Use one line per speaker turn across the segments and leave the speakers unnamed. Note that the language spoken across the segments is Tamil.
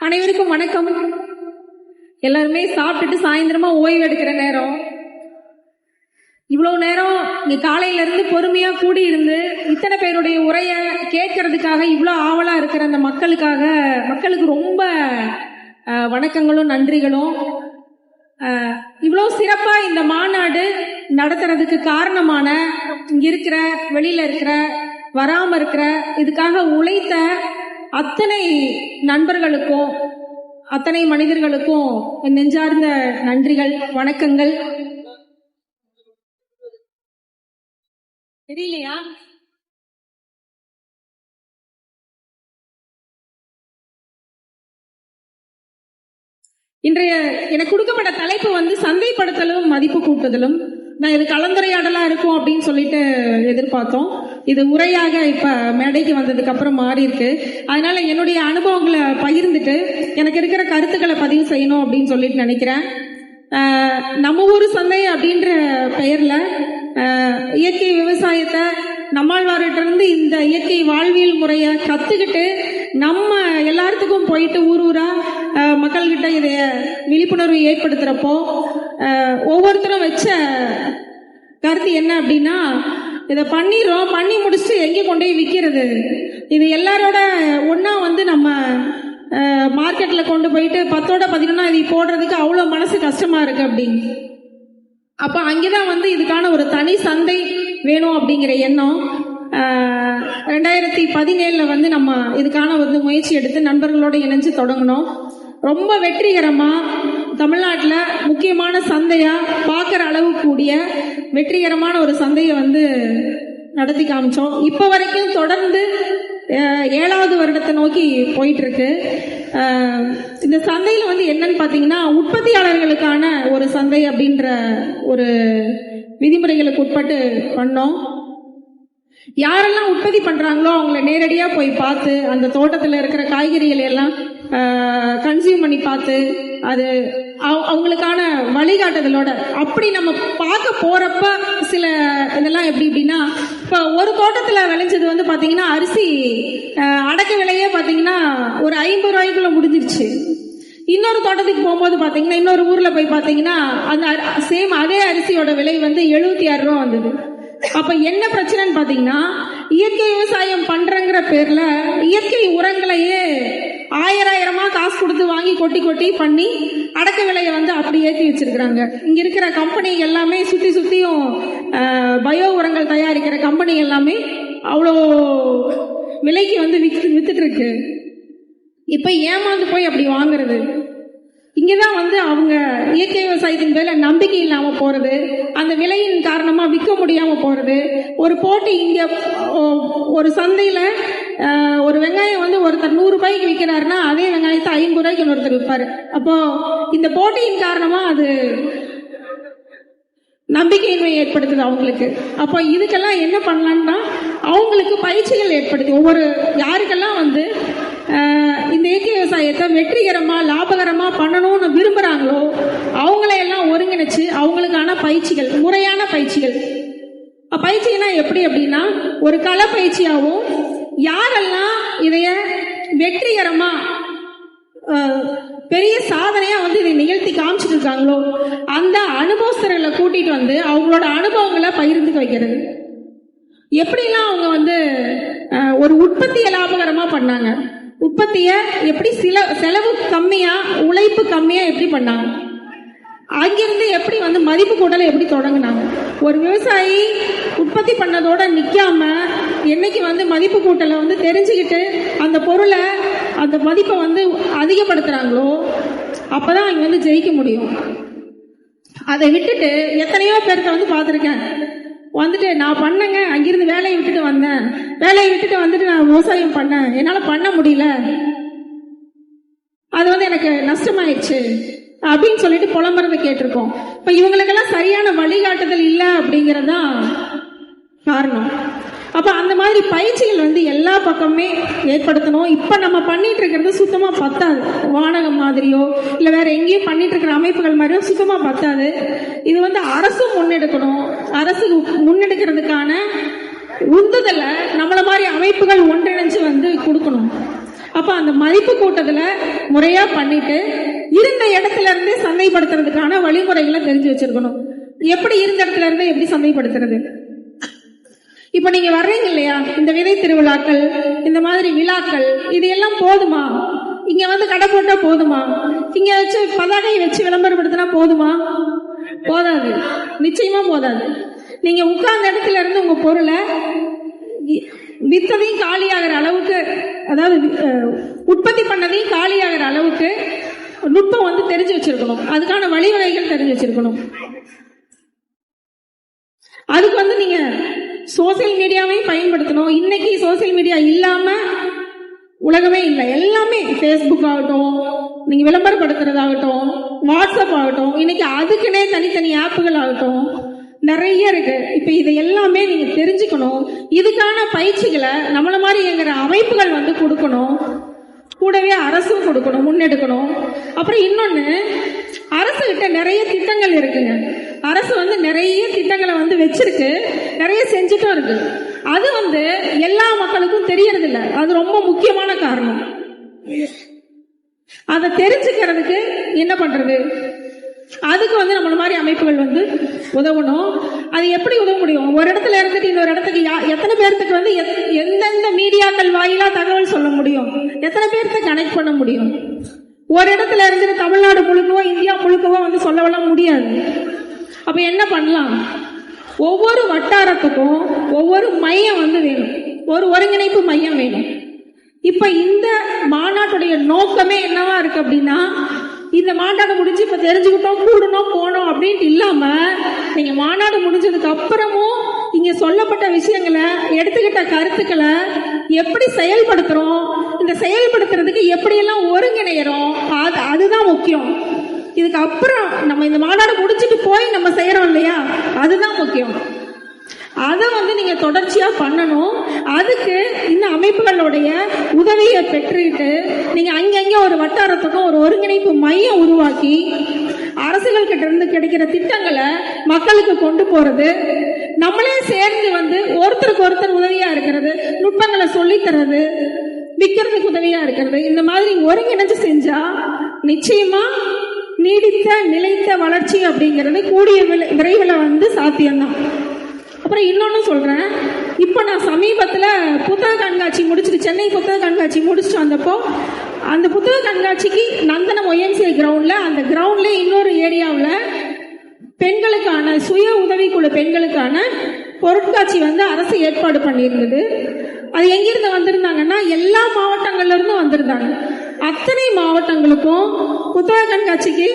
அனைவருக்கும் வணக்கம். எல்லாருமே சாப்பிட்டுட்டு சாயந்தரமா ஓய்வு எடுக்கிற நேரம். இவ்வளவு நேரம் இங்க காலையில இருந்து பொறுமையா கூடி இருந்து இத்தனை பேருடைய உரைய கேட்கறதுக்காக இவ்வளவு ஆவலா இருக்கிற அந்த மக்களுக்காக மக்களுக்கு ரொம்ப வணக்கங்களும் நன்றிகளும். இவ்வளோ இவ்வளவு சிறப்பா இந்த மாநாடு நடத்துறதுக்கு காரணமான இங்க இருக்கிற வெளியில இருக்கிற வராம இருக்கிற இதுக்காக உழைத்த அத்தனை நண்பர்களுக்கும் அத்தனை மனிதர்களுக்கும் நெஞ்சார்ந்த நன்றிகள் வணக்கங்கள். தெரியலையா? இன்றைய எனக்கு கொடுக்கப்பட்ட தலைப்பு வந்து சந்தைப்படுத்தலும் மதிப்பு கூட்டுதலும். நான் இது கலந்துரையாடலா இருக்கும் அப்படின்னு சொல்லிட்டு எதிர்பார்த்தோம். இது உரையாக இப்ப மேடைக்கு வந்ததுக்கு அப்புறம் மாறி இருக்கு. அதனால என்னுடைய அனுபவங்களை பகிர்ந்துட்டு எனக்கு இருக்கிற கருத்துக்களை பதிவு செய்யணும் அப்படின்னு சொல்லிட்டு நினைக்கிறேன். நம்ம ஊர் சந்தை அப்படின்ற பெயர்ல இயற்கை விவசாயத்தை நம்மாழ்வார்கிட்ட இருந்து இந்த இயற்கை வாழ்வியல் முறையை கத்துக்கிட்டு நம்ம எல்லாத்துக்கும் போயிட்டு ஊர் ஊரா மக்கள்கிட்ட இதைய விழிப்புணர்வு ஏற்படுத்துறப்போ ஒவ்வொருத்தரும் வச்ச கருத்து என்ன அப்படின்னா இதை பண்ணிடுறோம் பண்ணி முடிச்சுட்டு எங்கே கொண்டு போய் விற்கிறது இது எல்லாரோட ஒன்றா வந்து நம்ம மார்க்கெட்டில் கொண்டு போயிட்டு பத்தோட பதினொன்னா இது போடுறதுக்கு அவ்வளோ மனசு கஷ்டமாக இருக்கு அப்படின்னு அப்போ அங்கேதான் வந்து இதுக்கான ஒரு தனி சந்தை வேணும் அப்படிங்கிற எண்ணம். ரெண்டாயிரத்தி பதினேழில் வந்து நம்ம இதுக்கான வந்து முயற்சி எடுத்து நண்பர்களோடு இணைஞ்சு தொடங்கினோம். ரொம்ப வெற்றிகரமாக தமிழ்நாட்டில் முக்கியமான சந்தையாக பார்க்குற அளவு கூடிய வெற்றிகரமான ஒரு சந்தையை வந்து நடத்தி காமிச்சோம். இப்போ வரைக்கும் தொடர்ந்து ஏழாவது வருடத்தை நோக்கி போயிட்டுருக்கு. இந்த சந்தையில் வந்து என்னன்னு பார்த்தீங்கன்னா உற்பத்தியாளர்களுக்கான ஒரு சந்தை அப்படின்ற ஒரு விதிமுறைகளுக்கு உட்பட்டு பண்ணோம். யாரெல்லாம் உற்பத்தி பண்ணுறாங்களோ அவங்கள நேரடியாக போய் பார்த்து அந்த தோட்டத்தில் இருக்கிற காய்கறிகளை எல்லாம் கன்சியூம் பண்ணி பார்த்து அது அவங்களுக்கான வழிகாட்டுதலோட அப்படி நம்ம பார்க்க போறப்ப சில இதெல்லாம் எப்படி அப்படின்னா இப்போ ஒரு தோட்டத்துல விளைஞ்சது வந்து பாத்தீங்கன்னா அரிசி அடக்க விலையே பாத்தீங்கன்னா ஒரு ஐம்பது ரூபாய்க்குள்ள முடிஞ்சிருச்சு. இன்னொரு தோட்டத்துக்கு போகும்போது பாத்தீங்கன்னா இன்னொரு ஊர்ல போய் பாத்தீங்கன்னா அந்த சேம் அதே அரிசியோட விலை வந்து எழுபத்தி ஆறு ரூபா வந்தது. அப்ப என்ன பிரச்சனைன்னு பாத்தீங்கன்னா இயற்கை விவசாயம் பண்றங்கிற பேர்ல இயற்கை உரங்களையே ஆயிரம் ஆயிரமா காசு கொடுத்து வாங்கி கொட்டி கொட்டி பண்ணி அடக்க விலையை வந்து அப்படி ஏற்றி வச்சிருக்கிறாங்க. இங்க இருக்கிற கம்பெனி எல்லாமே சுத்தி சுத்தியும் பயோ உரங்கள் தயாரிக்கிற கம்பெனி எல்லாமே அவ்வளோ விலைக்கு வந்து வித்து வித்துட்டு இருக்கு. இப்ப ஏமாந்து போய் அப்படி வாங்குறது? இங்கதான் வந்து அவங்க இயற்கை விவசாயத்தின் மேல நம்பிக்கை இல்லாம போறது அந்த விலையின் காரணமா விற்க முடியாம போறது. ஒரு போட்டி இங்க ஒரு சந்தையில ஒரு வெங்காயம் வந்து ஒருத்தர் நூறு ரூபாய்க்கு விற்கிறாருன்னா அதே வெங்காயத்தை ஐம்பது ரூபாய்க்கு இன்னொருத்தர் விற்பாரு அப்போ இந்த போட்டியின் காரணமா அது நம்பிக்கையின்மை ஏற்படுத்துது அவங்களுக்கு. அப்போ இதுக்கெல்லாம் என்ன பண்ணலான்னா அவங்களுக்கு பயிற்சிகள் ஏற்படுத்தி ஒவ்வொரு யாருக்கெல்லாம் வந்து இந்த இயற்கை விவசாயத்தை வெற்றிகரமா லாபகரமா பண்ணணும்னு விரும்புறாங்களோ அவங்களையெல்லாம் ஒருங்கிணைச்சு அவங்களுக்கான பயிற்சிகள் முறையான பயிற்சிகள். பயிற்சினா எப்படி அப்படின்னா ஒரு கலை பயிற்சியாகவும் யாரெல்லாம் இதைய வெற்றிகரமா பெரிய சாதனையா வந்து இதை நிகழ்த்தி காமிச்சிட்டு இருக்காங்களோ அந்த அனுபவஸ்தர்களை கூட்டிட்டு வந்து அவங்களோட அனுபவங்களை பகிர்ந்துக்க வைக்கிறது. எப்படிலாம் அவங்க வந்து ஒரு உற்பத்தியை லாபகரமா பண்ணாங்க? உற்பத்தியை எப்படி சில செலவு கம்மியா உழைப்பு கம்மியா எப்படி பண்ணாங்க? அங்கிருந்து எப்படி வந்து மதிப்பு கூட்டலை எப்படி தொடங்கினாங்க? ஒரு விவசாயி உற்பத்தி பண்ணதோட நிக்காம என்னைக்கு வந்து மதிப்பு கூட்டலை வந்து தெரிஞ்சுக்கிட்டு அந்த பொருளை அந்த மதிப்பை வந்து அதிகப்படுத்துறாங்களோ அப்பதான் அவங்க வந்து ஜெயிக்க முடியும். அதை விட்டுட்டு எத்தனையோ பேர்த்த வந்து பார்த்துருக்கேன். வந்துட்டு நான் பண்ணேங்க அங்கிருந்து வேலையை விட்டுட்டு வந்தேன். வேலையை விட்டுட்டு வந்துட்டு நான் விவசாயம் பண்ணேன். என்னால் பண்ண முடியல. அது வந்து எனக்கு நஷ்டமாயிடுச்சு. அப்படின்னு சொல்லிட்டு புலம்புறத கேட்டிருக்கோம். இப்போ இவங்களுக்கெல்லாம் சரியான வழிகாட்டுதல் இல்லை அப்படிங்கிறது தான் காரணம். அப்போ அந்த மாதிரி பயிற்சிகள் வந்து எல்லா பக்கமே ஏற்படுத்தணும். இப்போ நம்ம பண்ணிட்டு இருக்கிறது சுத்தமாக பத்தாது. வானகம் மாதிரியோ இல்லை வேற எங்கேயும் பண்ணிட்டு இருக்கிற அமைப்புகள் மாதிரியோ சுத்தமாக பத்தாது. இது வந்து அரசும் முன்னெடுக்கணும். அரசு முன்னெடுக்கிறதுக்கான உந்துதல நம்மள மாதிரி அமைப்புகள் ஒன்றிணைஞ்சு வந்து கொடுக்கணும். அப்ப அந்த மதிப்பு கூட்டத்துல முறையா பண்ணிட்டு இருந்த இடத்துல இருந்தே சந்தைப்படுத்துறதுக்கான வழிமுறைகளை தெரிஞ்சு வச்சிருக்கணும். எப்படி இருந்த இடத்துல இருந்து எப்படி சந்தைப்படுத்துறது? இப்ப நீங்க வர்றீங்க இல்லையா? இந்த விதை திருவிழாக்கள் இந்த மாதிரி விழாக்கள் இது எல்லாம் போதுமா? இங்க வந்து கடை போட்டா போதுமா? இங்க வச்சு பதாகை வச்சு விளம்பரப்படுத்தினா போதுமா? போதாது. நிச்சயமா போதாது. நீங்க உட்கார்ந்த இடத்துல இருந்து உங்க பொருளை வித்ததையும் காலியாகிற அளவுக்கு அதாவது உற்பத்தி பண்ணதையும் காலியாகிற அளவுக்கு நுட்பம் வந்து தெரிஞ்சு வச்சிருக்கணும். அதுக்கான வழிவகைகள் தெரிஞ்சு வச்சிருக்கணும். அதுக்கு வந்து நீங்க சோசியல் மீடியாவையும் பயன்படுத்தணும். இன்னைக்கு சோசியல் மீடியா இல்லாம உலகமே இல்லை. எல்லாமே ஃபேஸ்புக் ஆகட்டும் நீங்க விளம்பரப்படுத்துறதாகட்டும் வாட்ஸ்அப் ஆகட்டும் இன்னைக்கு அதுக்குன்னே தனித்தனி ஆப்புகள் ஆகட்டும் நிறைய இருக்கு. இப்ப இதை எல்லாமே நீங்க தெரிஞ்சுக்கணும். இதுக்கான பயிற்சிகளை நம்மள மாதிரி இயங்குற அமைப்புகள் வந்து கொடுக்கணும். கூடவே அரசும் கொடுக்கணும் முன்னெடுக்கணும். அப்புறம் இன்னொன்னு அரசு கிட்ட நிறைய திட்டங்கள் இருக்குங்க. அரசு வந்து நிறைய திட்டங்களை வந்து வச்சிருக்கு. நிறைய செஞ்சுட்டும் இருக்கு. அது வந்து எல்லா மக்களுக்கும் தெரியறதில்ல. அது ரொம்ப முக்கியமான காரணம். அதை தெரிஞ்சுக்கிறதுக்கு என்ன பண்றது? அதுக்கு வந்து நம்மள மாதிரி அமைப்புகள் வந்து உதவணும். அது எப்படி உதவ முடியும்? ஒரு இடத்துல இருந்துட்டு இன்னொரு இடத்துக்கு யா- எத்தனை பேர்த்துக்கு வந்து எத்- எந்தெந்த மீடியாக்கள் வாயிலா தகவல் சொல்ல முடியும்? எத்தனை பேர்த்த கனெக்ட் பண்ண முடியும்? ஒரு இடத்துல இருந்துட்டு தமிழ்நாடு முழுக்கவோ இந்தியா முழுக்கவோ வந்து சொல்லவெல்லாம் முடியாது. அப்ப என்ன பண்ணலாம்? ஒவ்வொரு வட்டாரத்துக்கும் ஒவ்வொரு மையம் வந்து வேணும். ஒரு ஒருங்கிணைப்பு மையம் வேணும். இப்ப இந்த மாநாட்டுடைய நோக்கமே என்னவா இருக்கு அப்படின்னா இந்த மாநாடு முடிஞ்சு இப்ப தெரிஞ்சுக்கிட்டோம் கூடணும் போனோம் அப்படின்ட்டு இல்லாம நீங்க மாநாடு முடிஞ்சதுக்கு அப்புறமும் இங்க சொல்லப்பட்ட விஷயங்களை எடுத்துக்கிட்ட கருத்துக்களை எப்படி செயல்படுத்துறோம் இந்த செயல்படுத்துறதுக்கு எப்படியெல்லாம் ஒருங்கிணைகிறோம் அது அதுதான் முக்கியம். இதுக்கு அப்புறம் நம்ம இந்த மாநாடு முடிச்சுட்டு போய் நம்ம செய்யறோம் இல்லையா? அதுதான் முக்கியம். அதை வந்து நீங்க தொடர்ச்சியா பண்ணணும். அதுக்கு இந்த அமைப்புகளுடைய உதவியை பெற்றுக்கிட்டு நீங்க அங்கங்க ஒரு வட்டாரத்துக்கும் ஒரு ஒருங்கிணைப்பு மையம் உருவாக்கி அரசுகள் கிட்ட இருந்து கிடைக்கிற திட்டங்களை மக்களுக்கு கொண்டு போறது. நம்மளே சேர்ந்து வந்து ஒருத்தருக்கு ஒருத்தர் உதவியா இருக்கிறது நுட்பங்களை சொல்லித்தரது விற்கிறதுக்கு உதவியா இருக்கிறது. இந்த மாதிரி ஒருங்கிணைஞ்சு செஞ்சா நிச்சயமா நீடித்த நிலைத்த வளர்ச்சி அப்படிங்கிறது கூடிய விரைவில் வந்து சாத்தியம்தான். அப்புறம் இன்னொன்னு சொல்றேன். இப்போ நான் சமீபத்துல புத்தக கண்காட்சி முடிச்சுட்டு சென்னை புத்தக கண்காட்சி முடிச்சுட்டு வந்தப்போ அந்த புத்தக கண்காட்சிக்கு நந்தனம் ஒய்எம்சிஐ கிரவுண்ட்ல அந்த கிரவுண்ட்ல இன்னொரு ஏரியாவில் பெண்களுக்கான சுய உதவிக்குழு பெண்களுக்கான பொருட்காட்சி வந்து அரசு ஏற்பாடு பண்ணியிருந்தது. அது எங்கிருந்து வந்திருந்தாங்கன்னா எல்லா மாவட்டங்கள்ல இருந்தும் வந்திருந்தாங்க. அத்தனை மாவட்டங்களுக்கும் புத்தக கண்காட்சிக்கு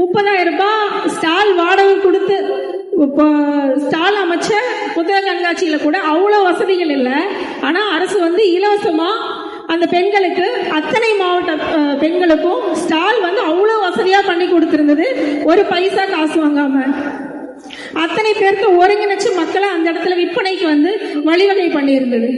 முப்பதாயிரம் ரூபாய் ஸ்டால் வாடகை கொடுத்து ஸ்டால் அமைச்ச புத்தக கண்காட்சியில கூட அவ்வளோ வசதிகள் இல்லை. ஆனா அரசு வந்து இலவசமா அந்த பெண்களுக்கு அத்தனை மாவட்ட பெண்களுக்கும் ஸ்டால் வந்து அவ்வளோ வசதியா பண்ணி கொடுத்துருந்தது. ஒரு பைசா காசு வாங்காம. அத்தனை பேருக்கு ஒருங்கிணைச்சு மக்களை அந்த இடத்துல விற்பனைக்கு வந்து வழிவகை பண்ணியிருந்தது.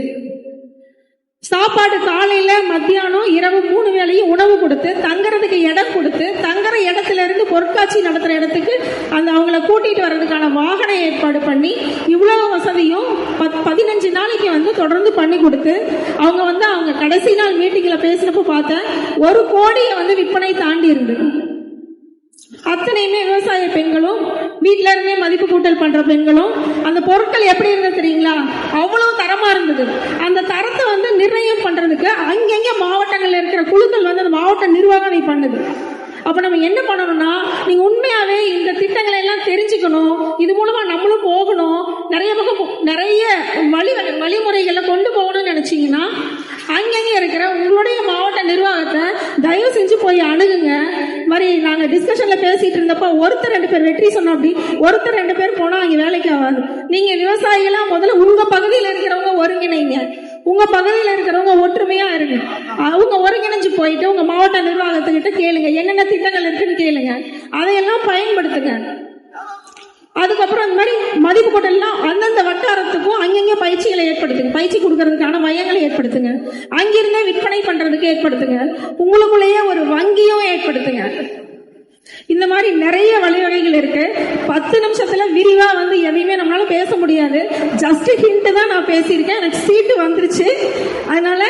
சாப்பாடு காலையில மத்தியானம் இரவு மூணு வேளையும் உணவு கொடுத்து தங்குறதுக்கு இடம் கொடுத்து தங்குற இடத்துல இருந்து பொருட்காட்சி நடத்துற இடத்துக்கு அந்த அவங்கள கூட்டிட்டு வர்றதுக்கான வாகன ஏற்பாடு பண்ணி இவ்வளவு வசதியும் பத்- பதினஞ்சு நாளைக்கு வந்து தொடர்ந்து பண்ணி கொடுத்து அவங்க வந்து அவங்க கடைசி நாள் மீட்டிங்ல பேசினப்ப பார்த்தேன் ஒரு கோடியை வந்து விற்பனை தாண்டி இருந்தது அத்தனையுமே விவசாய பெண்களும் வீட்ல இருந்தே மதிப்பு கூட்டல் பண்ற பெண்களும் அந்த பொருட்கள் எப்படி இருந்தது தெரியுங்களா? அவ்வளவு தரமா இருந்தது. அந்த தரத்தை வந்து நிர் மாவட்டங்களில் இருக்கிற குழுக்கள் வந்து அந்த மாவட்ட நிர்வாகம் பண்ணுது. அப்ப நம்ம என்ன பண்ணணும்னா நீங்க உண்மையாவே இந்த திட்டங்களை எல்லாம் தெரிஞ்சுக்கணும். இது மூலமா நம்மளும் போகணும். நிறைய பக்கம் நிறைய வழி வழிமுறைகளை கொண்டு போகணும்னு நினைச்சீங்கன்னா அங்கங்கே இருக்கிற உங்களுடைய மாவட்ட நிர்வாகத்தை தயவு செஞ்சு போய் அணுகுங்க. மாதிரி நாங்க டிஸ்கஷன்ல பேசிட்டு இருந்தப்போ ஒருத்தர் ரெண்டு பேர் வெற்றி சொன்னோம் அப்படி ஒருத்தர் ரெண்டு பேர் போனா அங்க வேலைக்கு ஆகாது. நீங்க விவசாயிகளா முதல்ல உங்க பகுதியில் இருக்கிறவங்க ஒருங்கிணைங்க. உங்க பகுதியில் இருக்கிறவங்க ஒற்றுமையா இருங்க. அவங்க ஒருங்கிணைஞ்சு போயிட்டு உங்க மாவட்ட நிர்வாகத்துக்கிட்ட கேளுங்க. என்னென்ன திட்டங்கள் இருக்குன்னு கேளுங்க. அதையெல்லாம் பயன்படுத்துங்க. அதுக்கப்புறம் இந்த மாதிரி மதிப்பு கூட்டல்லாம் அந்தந்த வட்டாரத்துக்கும் அங்கங்கே பயிற்சிகளை ஏற்படுத்துங்க. பயிற்சி கொடுக்கறதுக்கான மையங்களை ஏற்படுத்துங்க. அங்கிருந்தே விற்பனை பண்றதுக்கு ஏற்படுத்துங்க. உங்களுக்குள்ளேயே ஒரு வங்கியும் ஏற்படுத்துங்க. இந்த மாதிரி நிறைய வழிவகைகள் இருக்கு. பத்து நிமிஷத்துல விரிவா வந்து எதையுமே நம்மளால பேச முடியாது. ஜஸ்ட் ஹிண்ட் தான் நான் பேசியிருக்கேன். எனக்கு சீட்டு வந்துருச்சு. அதனால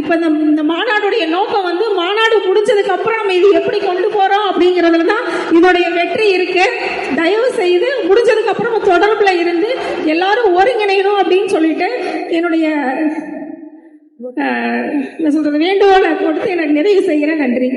இப்ப இந்த இந்த மாநாடுடைய நோக்கம் வந்து மாநாடு முடிஞ்சதுக்கு அப்புறம் நம்ம இது எப்படி கொண்டு போறோம் அப்படிங்கறதுல தான் இதோடைய வெற்றி இருக்கு. தயவு செய்து முடிஞ்சதுக்கு அப்புறம் தொடர்புல இருந்து எல்லாரும் ஒருங்கிணையணும் அப்படின்னு சொல்லிட்டு என்னுடைய என்ன சொல்றது வேண்டுகோளை கொடுத்து எனக்கு நிறைவு செய்கிறேன். நன்றி.